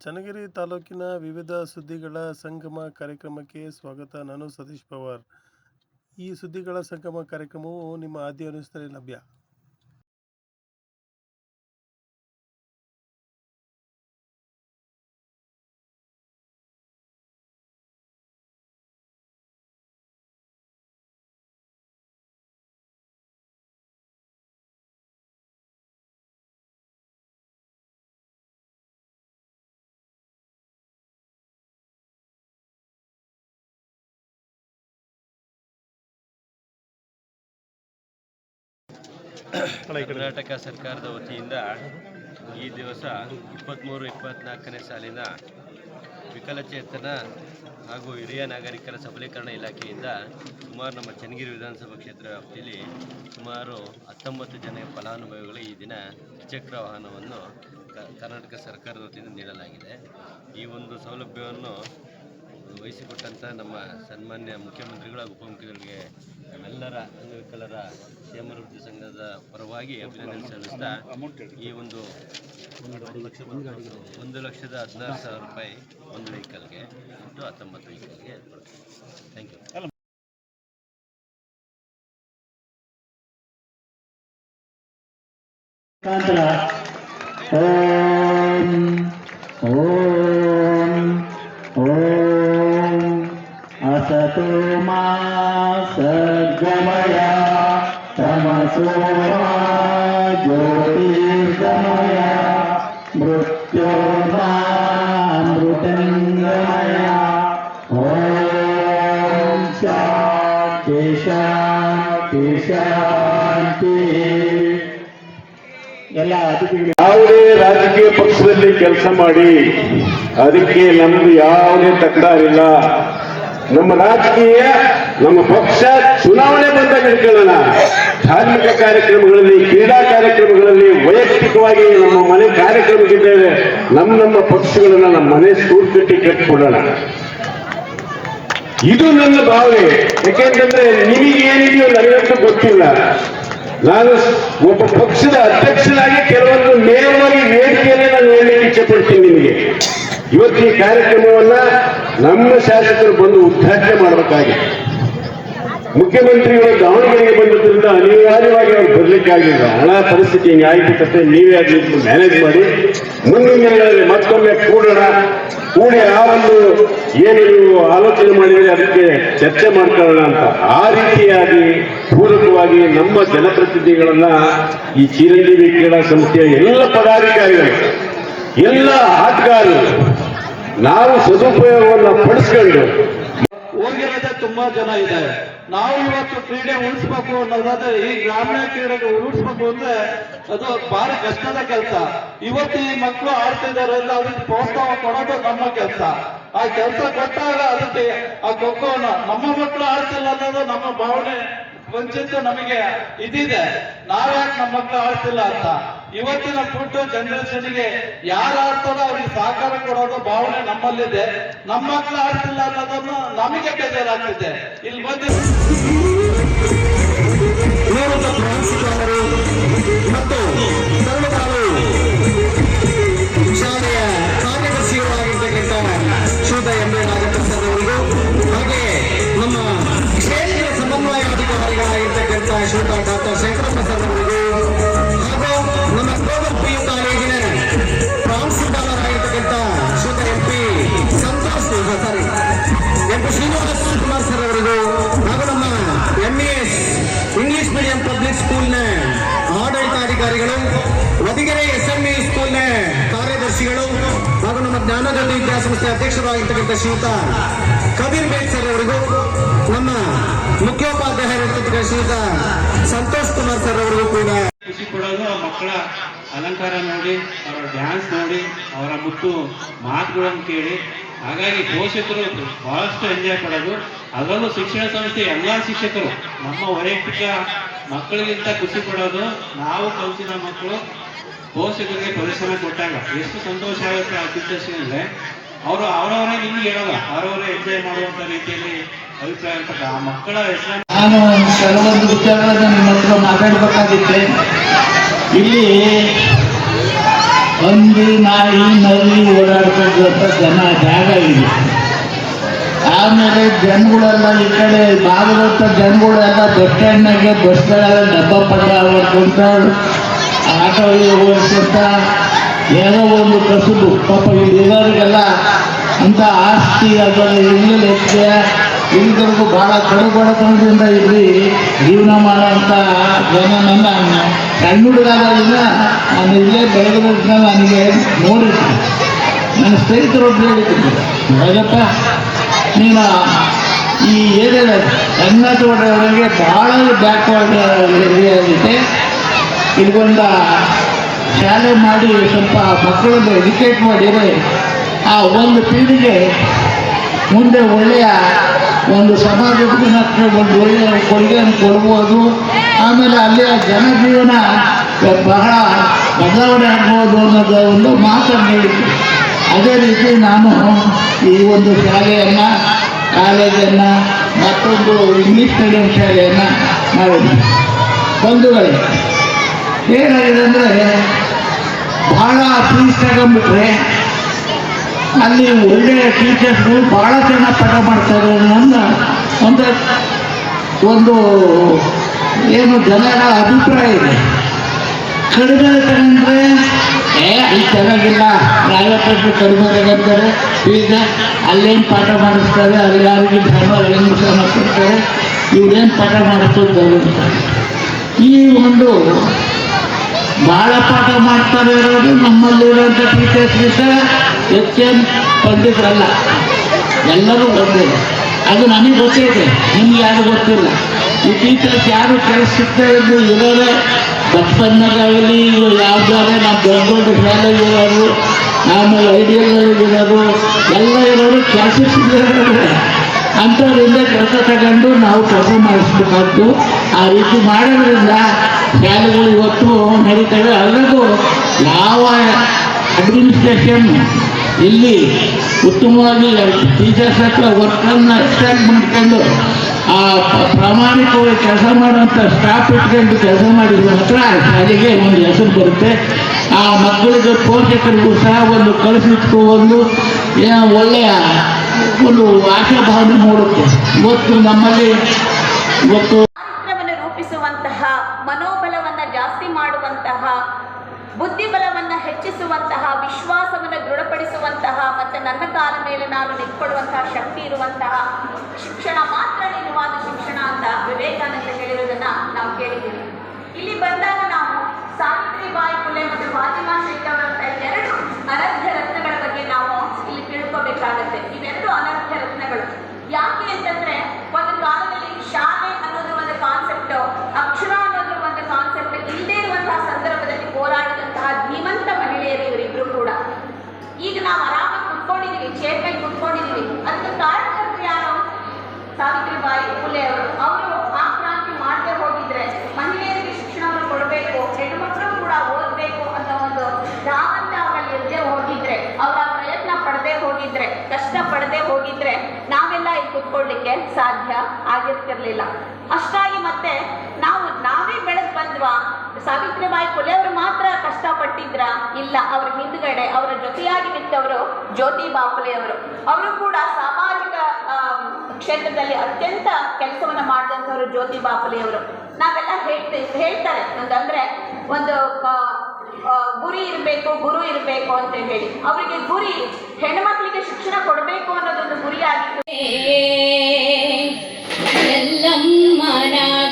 ಚನ್ನಗಿರಿ ತಾಲೂಕಿನ ವಿವಿಧ ಸುದ್ದಿಗಳ ಸಂಗಮ ಕಾರ್ಯಕ್ರಮಕ್ಕೆ ಸ್ವಾಗತ. ನಾನು ಸತೀಶ್ ಪವಾರ್. ಈ ಸುದ್ದಿಗಳ ಸಂಗಮ ಕಾರ್ಯಕ್ರಮವು ನಿಮ್ಮ ಆದ್ಯ ಅನುಷ್ಠಾನದಲ್ಲಿ ಲಭ್ಯ. ಕರ್ನಾಟಕ ಸರ್ಕಾರದ ವತಿಯಿಂದ ಈ ದಿವಸ ಇಪ್ಪತ್ತ್ಮೂರು ಇಪ್ಪತ್ತ್ನಾಲ್ಕನೇ ಸಾಲಿನ ವಿಕಲಚೇತನ ಹಾಗೂ ಹಿರಿಯ ನಾಗರಿಕರ ಸಬಲೀಕರಣ ಇಲಾಖೆಯಿಂದ ಸುಮಾರು ನಮ್ಮ ಚನ್ನಗಿರಿ ವಿಧಾನಸಭಾ ಕ್ಷೇತ್ರ ವ್ಯಾಪ್ತಿಯಲ್ಲಿ ಸುಮಾರು ಹತ್ತೊಂಬತ್ತು ಜನ ಫಲಾನುಭವಿಗಳು ಈ ದಿನ ದ್ವಿಚಕ್ರ ವಾಹನವನ್ನು ಕರ್ನಾಟಕ ಸರ್ಕಾರದ ವತಿಯಿಂದ ನೀಡಲಾಗಿದೆ. ಈ ಒಂದು ಸೌಲಭ್ಯವನ್ನು ವಹಿಸಿಕೊಟ್ಟಂಥ ನಮ್ಮ ಸನ್ಮಾನ್ಯ ಮುಖ್ಯಮಂತ್ರಿಗಳ ಉಪಮುಖ್ಯಮಂತ್ರಿಗಳಿಗೆ ನಮ್ಮೆಲ್ಲರ ಅಂಗವಿಕಲರ ಕ್ಷೇಮಾಭಿವೃದ್ಧಿ ಸಂಘದ ಪರವಾಗಿ ಅಭಿನಂದನೆ ಸಲ್ಲಿಸ್ತಾ ಈ ಒಂದು ಒಂದು ಲಕ್ಷದ ಹದಿನಾರು ಸಾವಿರ ರೂಪಾಯಿ ಒಂದು ವೆಹಿಕಲ್ಗೆ ಮತ್ತು ಹತ್ತೊಂಬತ್ತು ವೆಹಿಕಲ್ಗೆ ಥ್ಯಾಂಕ್ ಯು ಓಂ ಓಂ ಓಂ. ಶಾಂತಿ ಎಲ್ಲ ಅತಿಥಿಗಳು ಯಾವುದೇ ರಾಜಕೀಯ ಪಕ್ಷದಲ್ಲಿ ಕೆಲಸ ಮಾಡಿ ಅದಕ್ಕೆ ನಮ್ದು ಯಾವುದೇ ತಕರಾರಿಲ್ಲ. ನಮ್ಮ ರಾಜಕೀಯ, ನಮ್ಮ ಪಕ್ಷ ಚುನಾವಣೆ ಬಂದಾಗ ಹಿಡ್ಕೊಳ್ಳೋಣ. ಧಾರ್ಮಿಕ ಕಾರ್ಯಕ್ರಮಗಳಲ್ಲಿ, ಕ್ರೀಡಾ ಕಾರ್ಯಕ್ರಮಗಳಲ್ಲಿ ವೈಯಕ್ತಿಕವಾಗಿ ನಮ್ಮ ಮನೆ ಕಾರ್ಯಕ್ರಮಕ್ಕಿದ್ದೇವೆ. ನಮ್ಮ ನಮ್ಮ ಪಕ್ಷಗಳನ್ನ ನಮ್ಮ ಮನೆ ಸ್ಫೂರ್ತಿ ಕಟ್ಟಿಕೊಡೋಣ ಇದು ನನ್ನ ಭಾವನೆ. ಯಾಕೆಂತಂದ್ರೆ ನಿಮಗೆ ಏನಿದೆಯೋ ನನಗಂತೂ ಗೊತ್ತಿಲ್ಲ. ನಾನು ಒಬ್ಬ ಪಕ್ಷದ ಅಧ್ಯಕ್ಷನಾಗಿ ಕೆಲವೊಂದು ನೇರವಾಗಿ ವೇದಿಕೆಯಲ್ಲೇ ನಾನು ಹೇಳಲಿಕ್ಕೆ ಇಚ್ಛೆ ಪಡ್ತೀನಿ ನಿಮಗೆ. ಇವತ್ತು ಈ ಕಾರ್ಯಕ್ರಮವನ್ನ ನಮ್ಮ ಶಾಸಕರು ಬಂದು ಉದ್ಘಾಟನೆ ಮಾಡಬೇಕಾಗಿದೆ. ಮುಖ್ಯಮಂತ್ರಿಗಳು ದಾವಣಗೆರೆಗೆ ಬಂದಿದ್ದರಿಂದ ಅನಿವಾರ್ಯವಾಗಿ ಅವ್ರು ಬರ್ಲಿಕ್ಕಾಗಿಲ್ಲ ಹಣ, ಪರಿಸ್ಥಿತಿ ಹಿಂಗೆ ಆಗಿಬಿಟ್ಟೆ ನೀವೇ ಅದನ್ನು ಮ್ಯಾನೇಜ್ ಮಾಡಿ ಮುಂದಿನ ದಿನಗಳಲ್ಲಿ ಮತ್ತೊಮ್ಮೆ ಕೂಡೋಣ. ಕೂಡಿ ಆ ಒಂದು ಏನು ನೀವು ಆಲೋಚನೆ ಮಾಡಿದರೆ ಅದಕ್ಕೆ ಚರ್ಚೆ ಮಾಡ್ಕೊಳ್ಳೋಣ ಅಂತ. ಆ ರೀತಿಯಾಗಿ ಪೂರಕವಾಗಿ ನಮ್ಮ ಜನಪ್ರತಿನಿಧಿಗಳನ್ನ ಈ ಚಿರಂಜೀವಿ ಕ್ರೀಡಾ ಸಂಸ್ಥೆಯ ಎಲ್ಲ ಪದಾಧಿಕಾರಿಗಳು, ಎಲ್ಲ ಆಟಗಾರರು ನಾವು ಸದುಪಯೋಗವನ್ನು ಪಡಿಸ್ಕೊಂಡು ಹೋಗಿರೋದೇ ತುಂಬಾ ಜನ ಇದ್ದಾರೆ. ನಾವು ಇವತ್ತು ಕ್ರೀಡೆ ಉಳಿಸ್ಬೇಕು ಅನ್ನೋದಾದ್ರೆ ಈ ಗ್ರಾಮೀಣ ಕ್ರೀಡೆಗೆ ಉಳಿಸ್ಬೇಕು ಅಂದ್ರೆ ಅದು ಬಹಳ ಕಷ್ಟದ ಕೆಲಸ. ಇವತ್ತು ಈ ಮಕ್ಕಳು ಆಡ್ತಿದ್ದಾರೆ ಅದಕ್ಕೆ ಪ್ರೋತ್ಸಾಹ ಕೊಡೋದು ನಮ್ಮ ಕೆಲಸ. ಆ ಕೆಲಸ ಕೊಟ್ಟಾಗ ಅದಕ್ಕೆ ಆ ಖೋಖೋನ ನಮ್ಮ ಮಕ್ಕಳು ಆಡ್ತಿಲ್ಲ ಅನ್ನೋದು ನಮ್ಮ ಭಾವನೆ ವಂಚಿತ ನಮಗೆ ಇದಿದೆ. ನಾವ್ಯಾಕೆ ನಮ್ಮ ಮಕ್ಕಳು ಆಡ್ತಿಲ್ಲ ಅಂತ? ಇವತ್ತಿನ ಪುಟ್ಟ ಜನರೇಷನ್ಗೆ ಯಾರು ಆಡ್ತಾರೋ ಅವ್ರಿಗೆ ಸಹಕಾರ ಕೊಡೋದು ಭಾವನೆ ನಮ್ಮಲ್ಲಿದೆ. ನಮ್ಮ ಮಕ್ಕಳು ಆಡ್ತಿಲ್ಲ ಅನ್ನೋದನ್ನು ನಮಗೆ ಬೇಜಾರಾಗ್ತಿದೆ. ಇಲ್ಲಿ ಬಂದು ಸ್ಕೂಲ್ನ ಆಡಳಿತಾಧಿಕಾರಿಗಳು, ವದಿಗೆರೆ ಎಸ್ಎಂಇ ಸ್ಕೂಲ್ನ ಕಾರ್ಯದರ್ಶಿಗಳು ಹಾಗೂ ನಮ್ಮ ಜ್ಞಾನಗಂಧಿ ವಿದ್ಯಾಸಂಸ್ಥೆ ಅಧ್ಯಕ್ಷರಾಗಿರ್ತಕ್ಕಂಥ ಶ್ರೀಯುತ ಕಬೀರ್ ಬೇಗ್ ಸರ್ ಅವರಿಗೂ ನಮ್ಮ ಮುಖ್ಯೋಪಾಧ್ಯಾಯರಾಗಿರ್ತಕ್ಕಂಥ ಶ್ರೀಯುತ ಸಂತೋಷ್ ಕುಮಾರ್ ಸರ್ ಅವರಿಗೂ ಕೂಡ ಖುಷಿ ಕೊಡೋದು ಆ ಮಕ್ಕಳ ಅಲಂಕಾರ ನೋಡಿ, ಅವರ ಡ್ಯಾನ್ಸ್ ನೋಡಿ, ಅವರ ಮುತ್ತು ಮಾತುಗಳನ್ನು ಕೇಳಿ. ಹಾಗಾಗಿ ಪೋಷಕರು ಬಹಳಷ್ಟು ಎಂಜಾಯ್ ಪಡೋದು. ಅದರಲ್ಲೂ ಶಿಕ್ಷಣ ಸಂಸ್ಥೆ ಎಲ್ಲ ಶಿಕ್ಷಕರು ನಮ್ಮ ವೈಯಕ್ತಿಕ ಮಕ್ಕಳಿಗಿಂತ ಖುಷಿ ಪಡೋದು ನಾವು ಕಲಿಸಿದ ಮಕ್ಕಳು ಪೋಷಕರಿಗೆ ಪರಿಶ್ರಮ ಕೊಟ್ಟಾಗ. ಎಷ್ಟು ಸಂತೋಷ ಆಗುತ್ತೆ ಆ ಸಿಚುವೇಶನ್ ಅವರು ಅವರವರೇ ನಿಮ್ಗೆ ಹೇಳಲ್ಲ ಅವರವರೇ ಎಂಜಾಯ್ ಮಾಡುವಂತ ರೀತಿಯಲ್ಲಿ ಅಭಿಪ್ರಾಯ ಅಂತ ಆ ಮಕ್ಕಳ ಹೆಸರು ನಾನು ಕೆಲವೊಂದು ವಿಚಾರಗಳನ್ನ ನಿಮ್ಮ ಹತ್ರ ಇಲ್ಲಿ ಹಂದಿ ನಾಯಿ ನಲ್ಲಿ ಓಡಾಡ್ತಕ್ಕಂಥ ಜನ ಜಾಗ ಇದೆ. ಆಮೇಲೆ ಜನಗಳೆಲ್ಲ ಈ ಕಡೆ ಭಾಗವತ ಜನಗಳೆಲ್ಲ ಬಸ್ ಸ್ಟ್ಯಾಂಡ್ನಾಗೆ ಬಸ್ಗಳೆಲ್ಲ ಡಬ್ಬ ಪಡ್ಡ ಅಂತ ಆಟೋ ಓಡಿಸಂತ ಏನೋ ಒಂದು ಕಸುಬು, ಪಾಪ ಇಲ್ಲಿರೋರಿಗೆಲ್ಲ ಅಂತ ಆಸ್ತಿ ಅದನ್ನು ಇಲ್ಲೇ ಹೆಚ್ಚಿಗೆ ಬಹಳ ಭಾಳ ಕಡುಬಡತನದಿಂದ ಇಲ್ಲಿ ಜೀವನ ಮಾಡೋಂಥ ಜನನನ್ನ ಸಣ್ಣ ಹುಡುಗಾದಾಗಿಂದ ನಾನು ಇಲ್ಲೇ ಬೆಳೆದ ನನಗೆ ನೋಡಿದ್ದೆ ನನ್ನ ಸ್ನೇಹಿತರೊಬ್ಬರು ಹೇಳಿದ್ರು. ರಾಜಪ್ಪ ನೀನು, ಈ ಏರಿಯಾದ ಬಹಳ ಭಾಳ ಬ್ಯಾಕ್ವರ್ಡ್ ಇದೆ ಇಲ್ಲಿಗೊಂದ ಶಾಲೆ ಮಾಡಿ ಸ್ವಲ್ಪ ಮಕ್ಕಳನ್ನು ಎಜುಕೇಟ್ ಮಾಡಿದರೆ ಆ ಒಂದು ಪೀಳಿಗೆ ಮುಂದೆ ಒಳ್ಳೆಯ ಒಂದು ಸಮಾಜಕ್ಕೆ ಒಂದು ಒಳ್ಳೆಯ ಕೊಡುಗೆಯನ್ನು ಕೊಡ್ಬೋದು. ಆಮೇಲೆ ಅಲ್ಲಿಯ ಜನಜೀವನ ಬಹಳ ಬದಲಾವಣೆ ಆಗ್ಬೋದು ಅನ್ನೋದು ಒಂದು ಮಾತನ್ನು ಹೇಳಿದ್ರು. ಅದೇ ರೀತಿ ನಾನು ಈ ಒಂದು ಶಾಲೆಯನ್ನು, ಕಾಲೇಜನ್ನು, ಮತ್ತೊಂದು ಇಂಗ್ಲೀಷ್ ಮೀಡಿಯಂ ಶಾಲೆಯನ್ನು ಮಾಡಿದ್ದೀನಿ ಬಂಧುಗಳೇ, ಏನಾಗಿದೆ ಅಂದರೆ ಭಾಳ ಫೀಸ್ ತಗೊಂಡ್ಬಿಟ್ರೆ ಅಲ್ಲಿ ಒಳ್ಳೆಯ ಟೀಚರ್ಸ್ಗಳು ಭಾಳ ಚೆನ್ನಾಗಿ ಪಾಠ ಮಾಡ್ತಾರೆ ನನ್ನ ಒಂದು ಒಂದು ಏನು ಜನರ ಅಭಿಪ್ರಾಯ ಇದೆ. ಕಡಿಮೆ ತಗೊಂಡ್ರೆ ಏ ಇದು ಚೆನ್ನಾಗಿಲ್ಲ ಐವತ್ತು ಕಡಿಮೆ ತಗೊಂತಾರೆ ಈಗ ಅಲ್ಲೇನು ಪಾಠ ಮಾಡಿಸ್ತಾರೆ, ಅಲ್ಲಿ ಯಾರಿಗೆ ಧರ್ಮ ಹೆಂಗಸನ್ನು ಕೊಡ್ತಾರೆ ಇವ್ರೇನು ಪಾಠ ಮಾಡಿಸ್ತಾರೆ ಈ ಒಂದು ಭಾಳ ಪಾಠ ಮಾಡ್ತಾರೆ ಇರೋದು ನಮ್ಮಲ್ಲಿರುವಂಥ ಟೀಚರ್ಸ್ಗಿಂತ ಹೆಚ್ಚೇನು ಪಂಡಿತರಲ್ಲ ಎಲ್ಲರೂ ಒಂದೇ. ಅದು ನನಗೆ ಗೊತ್ತಿದೆ ನಿಮ್ಗೆ ಯಾರು ಗೊತ್ತಿಲ್ಲ. ಈ ಟೀಚರ್ಸ್ ಯಾರು ಕೆಲಸ ಸಿಗ್ತಾ ಇರೋದೇ ಬಚಪನ್ನಾಗಲಿ ನಾವು ನಮ್ಮ ದೊಡ್ಡ ಶಾಲೆಗೆ ಇರೋರು, ಆಮೇಲೆ ಐಡಿಯಲ್ಗಳಿಗೆ ಇರೋರು, ಎಲ್ಲ ಇರೋರು ಕೆಲಸ ಅಂಥವ್ರಿಂದ ಕೆಲಸ ತಗೊಂಡು ನಾವು ಕೆಲಸ ಮಾಡಿಸ್ಬೇಕಾಗ್ತು ಆ ರೀತಿ ಮಾಡೋದ್ರಿಂದ ಶಾಲೆಗಳು ಇವತ್ತು ನಡೀತವೆ. ಅದರದ್ದು ಯಾವ ಅಡ್ಮಿನಿಸ್ಟ್ರೇಷನ್ ಇಲ್ಲಿ ಉತ್ತಮವಾಗಿ ಟೀಚರ್ಸ್ ಹತ್ರ ವರ್ಕನ್ನು ಎಕ್ಸ್ಟ್ರಾಕ್ಟ್ ಮಾಡ್ಕೊಂಡು, ಆ ಪ್ರಾಮಾಣಿಕವಾಗಿ ಕೆಲಸ ಮಾಡುವಂಥ ಸ್ಟಾಫ್ ಇಟ್ಕೊಂಡು ಕೆಲಸ ಮಾಡಿದ ಮಾತ್ರ ಆ ಶಾಲೆಗೆ ಒಂದು ಹೆಸರು ಬರುತ್ತೆ. ಆ ಮಕ್ಕಳಿಗೆ ಪೋಷಕರಿಗೂ ಸಹ ಒಂದು ಕಳಿಸಿಟ್ಟು ಒಂದು ಒಳ್ಳೆಯ ಒಂದು ಆಶಾಭಾವನೆ ಮೂಡುತ್ತೆ. ಇವತ್ತು ನಮ್ಮಲ್ಲಿ ಇವತ್ತು ರೂಪಿಸುವಂತಹ, ಮನೋಬಲವನ್ನ ಜಾಸ್ತಿ ಮಾಡುವಂತಹ, ಬುದ್ಧಿಬಲವನ್ನ ಹೆಚ್ಚಿಸುವಂತಹ ದೃಢಪಡಿಸುವಂತಹ ಮತ್ತೆ ನನ್ನ ಕಾಲ ಮೇಲೆ ನಾನು ನಿಂತ್ಕೊಳ್ಳುವಂತಹ ಶಕ್ತಿ ಇರುವಂತಹ ಶಿಕ್ಷಣ ಮಾತ್ರ ನಿಜವಾದ ಶಿಕ್ಷಣ ಅಂತ ವಿವೇಕಾನಂದ ಹೇಳಿರೋದನ್ನ ನಾವು ಕೇಳಿದ್ದೀವಿ. ಇಲ್ಲಿ ಬಂದಾಗ ನಾವು ಸಾವಿತ್ರಿಬಾಯಿ ಪುಲೆ ಮತ್ತು ಫಾತಿಮಾ ಶೇಖ್ ಎರಡು ಅನರ್ಘ್ಯ ರತ್ನಗಳ ಬಗ್ಗೆ ನಾವು ಇಲ್ಲಿ ತಿಳ್ಕೋಬೇಕಾಗತ್ತೆ. ಇವೆರಡು ಅನರ್ಘ್ಯ ರತ್ನಗಳು. ಯಾಕೆ ಅಂತಂದ್ರೆ ಕುತ್ಕೊಂಡಿದೀವಿ ಅದಕ್ಕೆ ಕಾರಣಕರ್ತರು ಯಾರು? ಸಾವಿತ್ರಿಬಾಯಿ ಫುಲೆ ಅವರು. ಅವರು ಆ ಕ್ರಾಂತಿ ಮಾಡದೆ ಹೋಗಿದ್ರೆ ಮಹಿಳೆಯರಿಗೆ ಶಿಕ್ಷಣವನ್ನು ಕೊಡಬೇಕು, ಹೆಣ್ಣುಮಕ್ಕಳು ಕೂಡ ಓದಬೇಕು ಅಂತ ಒಂದು ದಾವಂತ ಅವರಲ್ಲಿ ಇಲ್ಲದೆ ಹೋಗಿದ್ರೆ, ಅವರ ಪ್ರಯತ್ನ ಪಡದೆ ಹೋಗಿದ್ರೆ, ಕಷ್ಟ ಪಡದೆ ಹೋಗಿದ್ರೆ ನಾವೆಲ್ಲ ಇಲ್ಲಿ ಕುತ್ಕೊಳ್ಳಿಕ್ಕೆ ಸಾಧ್ಯ ಆಗಿರ್ತಿರ್ಲಿಲ್ಲ. ಅಷ್ಟಾಗಿ ಮತ್ತೆ ನಾವು, ನಾವೇ ಬೆಳೆದು ಬಂದ್ವಾ? ಸಾವಿತ್ರಿಬಾಯಿ ಫುಲೆ ಅವರು ಮಾತ್ರ ಕಷ್ಟಪಟ್ಟಿದ್ರ? ಇಲ್ಲ, ಅವ್ರ ಹಿಂದ್ಗಡೆ ಅವರ ಜೊತೆಯಾಗಿ ನಿಂತವರು ಜ್ಯೋತಿ ಫುಲೆ ಅವರು ಅವರು ಕೂಡ ಸಾಮಾಜಿಕ ಕ್ಷೇತ್ರದಲ್ಲಿ ಅತ್ಯಂತ ಕೆಲಸವನ್ನ ಮಾಡಿದಂಥವ್ರು ಜ್ಯೋತಿ ಫುಲೆ ಅವರು ನಾವೆಲ್ಲ ಹೇಳ್ತೀವಿ ಹೇಳ್ತಾರೆ ಅಂತಂದ್ರೆ ಒಂದು ಗುರಿ ಇರಬೇಕು, ಗುರು ಇರಬೇಕು ಅಂತ ಹೇಳಿ. ಅವರಿಗೆ ಗುರಿ, ಹೆಣ್ಮಕ್ಳಿಗೆ ಶಿಕ್ಷಣ ಕೊಡಬೇಕು ಅನ್ನೋದೊಂದು ಗುರಿಯಾಗಿತ್ತು. ಎಲ್ಲಮ್ಮನಾಗಿ